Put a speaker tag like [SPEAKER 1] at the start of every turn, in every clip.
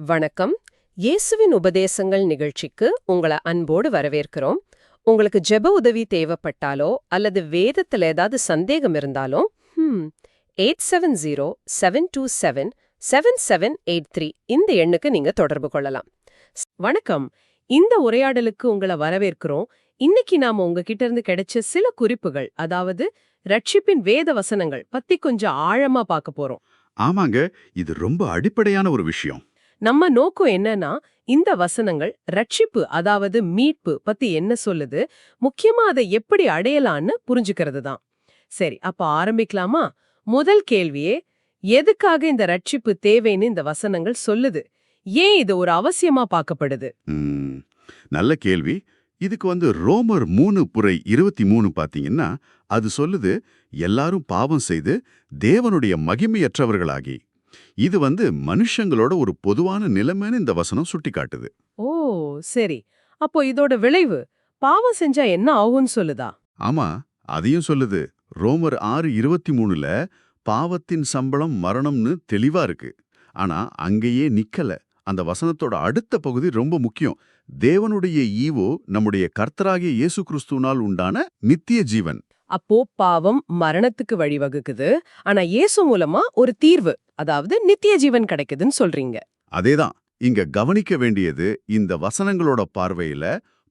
[SPEAKER 1] வணக்கம். இயேசுவின் உபதேசங்கள் நிகழ்ச்சிக்கு உங்களை அன்போடு வரவேற்கிறோம். உங்களுக்கு ஜெப உதவி தேவைப்பட்டாலோ அல்லது வேதத்துல ஏதாவது சந்தேகம் இருந்தாலோ eight seven zero seven two seven seven seven eight three இந்த எண்ணுக்கு நீங்க தொடர்பு கொள்ளலாம். வணக்கம். இந்த உரையாடலுக்கு உங்களை வரவேற்கிறோம். இன்னைக்கு நாம உங்ககிட்ட இருந்து கிடைச்ச சில குறிப்புகள் அதாவது ரட்சிப்பின் வேத வசனங்கள் பத்தி கொஞ்சம் ஆழமா பார்க்க போறோம்.
[SPEAKER 2] ஆமாங்க இது ரொம்ப அடிப்படையான ஒரு விஷயம்.
[SPEAKER 1] நம்ம நோக்கம் என்னன்னா இந்த வசனங்கள் ரட்சிப்பு அதாவது மீட்பு பத்தி என்ன சொல்லுது? முக்கியமா அதை எப்படி அடையலான்னு புரிஞ்சுக்கிறது தான். சரி அப்ப ஆரம்பிக்கலாமா? முதல் கேள்வியே எதுக்காக இந்த ரட்சிப்பு தேவைன்னு இந்த வசனங்கள் சொல்லுது? ஏன் இது ஒரு அவசியமா பார்க்கப்படுது?
[SPEAKER 2] நல்ல கேள்வி. இதுக்கு வந்து ரோமர் மூணு புரை இருபத்தி மூணு பாத்தீங்கன்னா அது சொல்லுது எல்லாரும் பாவம் செய்து தேவனுடைய மகிமையற்றவர்களாகி. இது வந்து மனுஷங்களோட ஒரு பொதுவான நிலைமைன்னு இந்த வசனம் சுட்டிக்காட்டுது.
[SPEAKER 1] ஓ சரி. அப்போ இதோட விளைவு பாவம் செஞ்சா என்ன ஆகும்னு சொல்லுதா?
[SPEAKER 2] ஆமா அதையும் சொல்லுது. ரோமர் ஆறு இருபத்தி மூணுல பாவத்தின் சம்பளம் மரணம்னு தெளிவா இருக்கு. ஆனா அங்கேயே நிக்கல. அந்த வசனத்தோட அடுத்த பகுதி ரொம்ப முக்கியம். தேவனுடைய ஈவோ நம்முடைய கர்த்தராகிய இயேசு கிறிஸ்துவினால் உண்டான நித்திய ஜீவன்.
[SPEAKER 1] அப்போ பாவம் மரணத்துக்கு வழிவகுக்குது. ஆனா இயேசு மூலமா ஒரு தீர்வு. அதாவது நித்திய ஜீவன் கிடைக்குதுன்னு சொல்றீங்க.
[SPEAKER 2] அதேதான். இங்க கவனிக்க வேண்டியது இந்த வசனங்களோட பார்வையில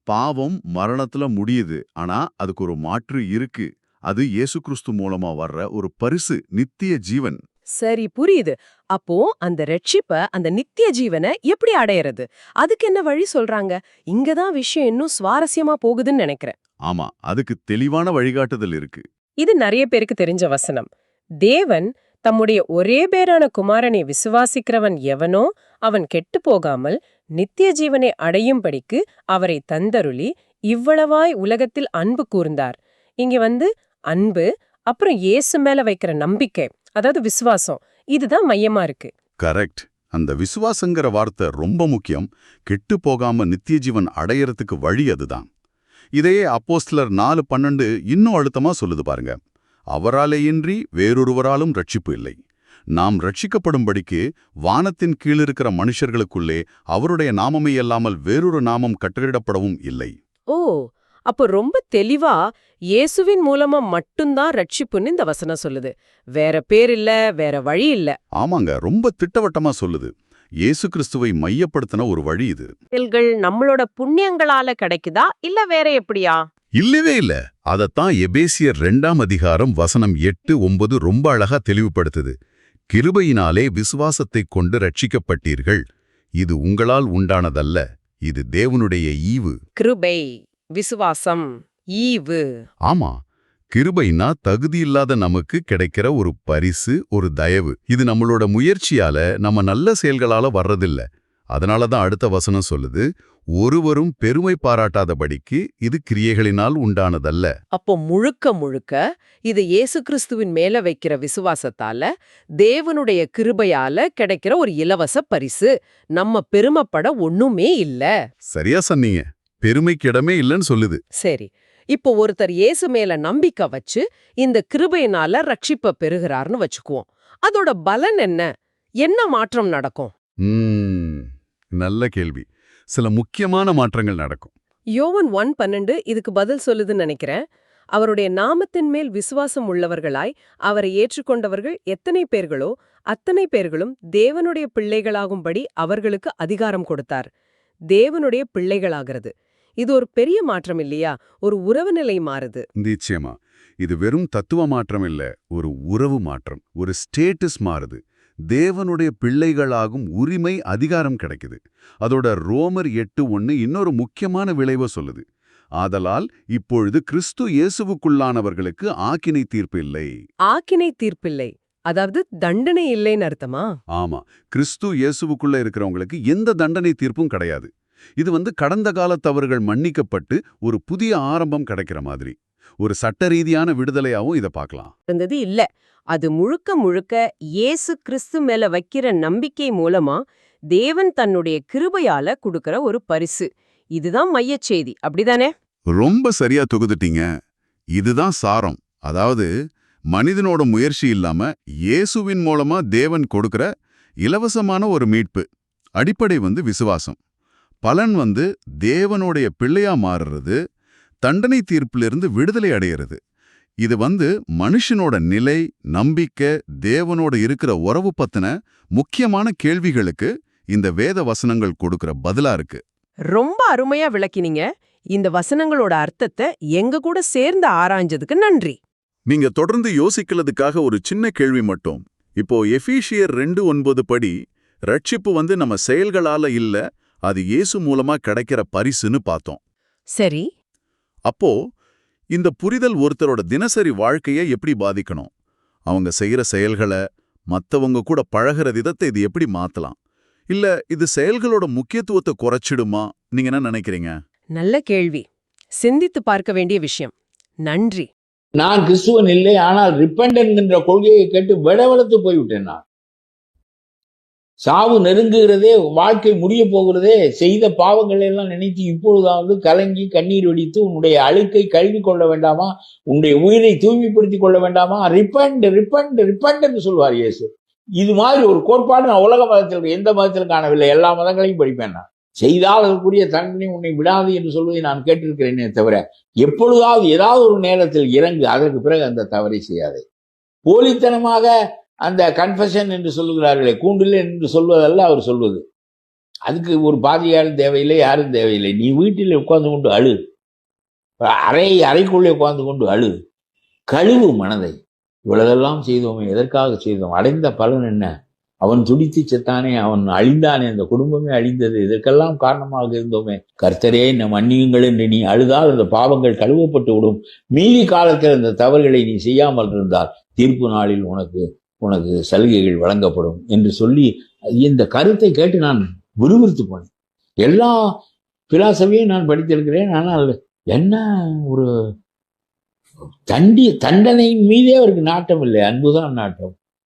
[SPEAKER 2] பாவம் மரணத்துல முடியுது. ஆனா அதுக்கு ஒரு மாற்று இருக்கு. அது இயேசு கிறிஸ்து மூலமா வர்ற ஒரு பரிசு நித்திய ஜீவன்.
[SPEAKER 1] சரி புரியுது. அப்போ அந்த ரட்சிப்ப அந்த நித்திய ஜீவனை எப்படி அடையறது? அதுக்கு என்ன வழி சொல்றாங்க? இங்கதான் விஷயம் இன்னும் சுவாரஸ்யமா போகுதுன்னு நினைக்கிறேன்.
[SPEAKER 2] ஆமா அதுக்கு தெளிவான வழிகாட்டுதல் இருக்கு.
[SPEAKER 1] இது நிறைய பேருக்கு தெரிஞ்ச வசனம். தேவன் தம்முடைய ஒரே பேரான குமாரனை விசுவாசிக்கிறவன் எவனோ அவன் கெட்டு போகாமல் நித்திய ஜீவனை அடையும்படிக்கு அவரை தந்தருளி இவ்வளவாய் உலகத்தில் அன்பு கூர்ந்தார். இங்க வந்து அன்பு அப்புறம் இயேசு மேல வைக்கிற நம்பிக்கை அதாவது விசுவாசம் இதுதான் மையமா இருக்கு.
[SPEAKER 2] கரெக்ட். அந்த விசுவாசங்கிற வார்த்தை ரொம்ப முக்கியம். கெட்டு போகாம நித்திய ஜீவன் அடையறதுக்கு வழி அதுதான். இதையே அப்போஸ்லர் நாலு பன்னெண்டு இன்னும் அழுத்தமா சொல்லுது பாருங்க. அவராலேயின்றி வேறொருவராலும் ரட்சிப்பு இல்லை. நாம் ரட்சிக்கப்படும்படிக்கு வானத்தின் கீழிருக்கிற மனுஷர்களுக்குள்ளே அவருடைய நாமமே அல்லாமல் வேறொரு நாமம் கட்டளிடப்படவும் இல்லை.
[SPEAKER 1] ஓ அப்போ ரொம்ப தெளிவா இயேசுவின் மூலமா மட்டும்தான் ரட்சிப்புன்னு இந்த வசனம் சொல்லுது. வேற பேர் இல்ல வேற வழி இல்ல.
[SPEAKER 2] ஆமாங்க ரொம்ப திட்டவட்டமா சொல்லுது. இயேசு கிறிஸ்துவை மையப்படுத்தின ஒரு வழி இது.
[SPEAKER 1] நம்மளோட புண்ணியங்களால கிடைக்குதா இல்ல வேற எப்படியா?
[SPEAKER 2] இல்லவே இல்ல. அதத்தான் எபேசியர் ரெண்டாம் அதிகாரம் வசனம் எட்டு ஒன்பது ரொம்ப அழகா தெளிவுபடுத்துது. கிருபையினாலே விசுவாசத்தைக் கொண்டு ரட்சிக்கப்பட்டீர்கள் இது உங்களால் உண்டானதல்ல. இது தேவனுடைய ஈவு.
[SPEAKER 1] கிருபை விசுவாசம் ஈவு.
[SPEAKER 2] ஆமா. கிருபைனா தகுதியில்லாத நமக்கு கிடைக்கிற ஒரு பரிசு ஒரு தயவு. இது நம்மளோட முயற்சியால நம்ம நல்ல செயல்களால வர்றதில்ல. அதனால தான் அடுத்த வசனம் சொல்லுது ஒருவரும் பெருமை பாராட்டாதபடிக்கு இது கிரியைகளினால் உண்டானதல்ல.
[SPEAKER 1] அப்போ முழுக்க முழுக்க இது இயேசு கிறிஸ்துவின் மேல வைக்கிற விசுவாசத்தால தேவனுடைய கிருபையால கிடைக்கிற ஒரு இலவச பரிசு. நம்ம பெருமைப்பட ஒண்ணுமே இல்ல.
[SPEAKER 2] சரியா சொன்னீங்க. பெருமைக்கு இடமே இல்லைன்னு சொல்லுது.
[SPEAKER 1] சரி. இப்போ ஒருத்தர் இயேசு மேல நம்பிக்கை வச்சு இந்த கிருபையினால ரட்சிப்ப பெறுகிறார்னு வச்சுக்குவோம். அதோட பலன் என்ன? என்ன மாற்றம் நடக்கும்?
[SPEAKER 2] நல்ல கேள்வி. சில முக்கியமான மாற்றங்கள் நடக்கும்.
[SPEAKER 1] யோவன் ஒன் பன்னெண்டு இதுக்கு பதில் சொல்லுதுன்னு நினைக்கிறேன். அவருடைய நாமத்தின் மேல் விசுவாசம் உள்ளவர்களாய் அவரை ஏற்றுக்கொண்டவர்கள் எத்தனை பேர்களோ அத்தனை பேர்களும் தேவனுடைய பிள்ளைகளாகும்படி அவர்களுக்கு அதிகாரம் கொடுத்தார். தேவனுடைய பிள்ளைகளாகிறது. இது ஒரு பெரிய மாற்றம் இல்லையா? ஒரு உறவு நிலை மாறுது.
[SPEAKER 2] நிச்சயமா. இது வெறும் தத்துவ மாற்றம் இல்ல ஒரு உறவு மாற்றம் ஒரு ஸ்டேட்டஸ் மாறுது. தேவனுடைய பிள்ளைகளாகும் உரிமை அதிகாரம் கிடைக்குது. அதோட ரோமர் எட்டு ஒன்னு இன்னொரு முக்கியமான விளைவை சொல்லுது. ஆதலால் இப்பொழுது கிறிஸ்து இயேசுவுக்குள்ளானவர்களுக்கு ஆக்கினை தீர்ப்பு இல்லை.
[SPEAKER 1] ஆக்கினை தீர்ப்பில்லை அதாவது தண்டனை இல்லைன்னு அர்த்தமா?
[SPEAKER 2] ஆமா. கிறிஸ்து இயேசுவுக்குள்ள இருக்கிறவங்களுக்கு எந்த தண்டனை தீர்ப்பும் கிடையாது. இது வந்து கடந்த கால தவறுகள் மன்னிக்கப்பட்டு ஒரு புதிய ஆரம்பம் கிடைக்கிற மாதிரி. ஒரு சட்ட ரீதியான விடுதலையாவும் இதை பார்க்கலாம்
[SPEAKER 1] இருந்தது இல்ல. அது முழுக்க முழுக்க இயேசு கிறிஸ்து மேல வைக்கிற நம்பிக்கை மூலமா தேவன் தன்னுடைய கிருபையால கொடுக்கற ஒரு பரிசு. இதுதான் மையச் செய்தி. அப்படிதானே?
[SPEAKER 2] ரொம்ப சரியா தொகுத்துட்டீங்க. இதுதான் சாரம். அதாவது மனிதனோட முயற்சி இல்லாம இயேசுவின் மூலமா தேவன் கொடுக்கிற இலவசமான ஒரு மீட்பு. அடிப்படை வந்து விசுவாசம். பலன் வந்து தேவனுடைய பிள்ளையா மாறுறது தண்டனை தீர்ப்பிலிருந்து விடுதலை அடையிறது. இது வந்து மனுஷனோட நிலை நம்பிக்கை தேவனோட இருக்கிற உறவு பத்தின முக்கியமான கேள்விகளுக்கு இந்த வேத வசனங்கள் கொடுக்கிற பதிலா இருக்கு.
[SPEAKER 1] ரொம்ப அருமையா விளக்கினீங்க. இந்த வசனங்களோட அர்த்தத்தை எங்க கூட சேர்ந்து ஆராய்ஞ்சதுக்கு நன்றி.
[SPEAKER 2] நீங்க தொடர்ந்து யோசிக்கிறதுக்காக ஒரு சின்ன கேள்வி மட்டும். இப்போ எஃபீஷியர் ரெண்டு ஒன்பது படி ரட்சிப்பு வந்து நம்ம செயல்களால இல்ல அது இயேசு மூலமா கிடைக்கிற பரிசுன்னு பார்த்தோம்.
[SPEAKER 1] சரி.
[SPEAKER 2] அப்போ இந்த புரிதல் ஒருத்தரோட தினசரி வாழ்க்கையை எப்படி பாதிக்கணும்? அவங்க செய்யற செயல்களை மத்தவங்க கூட பழகுற விதத்தை இது எப்படி மாத்தலாம்? இல்ல இது செயல்களோட முக்கியத்துவத்தை குறைச்சிடுமா? நீங்க என்ன நினைக்கிறீங்க?
[SPEAKER 1] நல்ல கேள்வி. சிந்தித்து பார்க்க வேண்டிய விஷயம். நன்றி.
[SPEAKER 3] நான் கிறிஸ்துவன் இல்லை ஆனால் ரிப்பண்ட் என்கின்ற கொள்கையை கேட்டு விடவெடுத்து போய்விட்டேன் நான். சாவு நெருங்குகிறதே வாழ்க்கை முடிய போகிறதே செய்த பாவங்களை எல்லாம் நினைத்து இப்பொழுதாவது கலங்கி கண்ணீர் வெடித்து உன்னுடைய அழுக்கை கழுவி கொள்ள வேண்டாமா? உன்னுடைய உயிரை தூய்மைப்படுத்தி கொள்ள வேண்டாமா? ரிப்பண்ட் ரிப்பண்ட் ரிப்பண்ட் என்று சொல்வார் இயேசு. இது மாதிரி ஒரு கோட்பாடு நான் உலக மதத்தில் எந்த மதத்தில் காணவில்லை. எல்லா மதங்களையும் படிப்பேன் நான். செய்தால் அதற்குரிய தண்டனை உன்னை விடாது என்று சொல்வதை நான் கேட்டிருக்கிறேனே தவிர எப்பொழுதாவது ஏதாவது ஒரு நேரத்தில் இறங்கு அதற்கு பிறகு அந்த தவறை செய்யாதே. போலித்தனமாக அந்த கன்ஃபெஷன் என்று சொல்லுகிறார்களே கூண்டில் என்று சொல்வதல்ல அவர் சொல்வது. அதுக்கு ஒரு பாதியாரும் தேவையில்லை யாரும் தேவையில்லை. நீ வீட்டில் உட்கார்ந்து கொண்டு அழு. அறை அறைக்குள்ளே உட்கார்ந்து கொண்டு அழு. கழுவு மனதை. இவ்வளதெல்லாம் செய்தோமே எதற்காக செய்தோம்? அடைந்த பலன் என்ன? அவன் துடித்து செத்தானே அவன் அழிந்தானே அந்த குடும்பமே அழிந்தது. இதற்கெல்லாம் காரணமாக இருந்தோமே. கர்த்தரே நம் மன்னியுங்கள் என்று நீ அழுதால் அந்த பாவங்கள் கழுவப்பட்டு விடும் மீதி காலத்தில் அந்த தவறுகளை நீ செய்யாமல் இருந்தால் தீர்ப்பு நாளில் உனக்கு உனக்கு சலுகைகள் வழங்கப்படும் என்று சொல்லி இந்த கருத்தை கேட்டு நான் விறுவிறுத்து போனேன். எல்லா பிலாசபியும் நான் படித்திருக்கிறேன் ஆனால் என்ன ஒரு தண்டி தண்டனையின் மீதே அவருக்கு நாட்டம் இல்லை அன்புதான் நாட்டம்.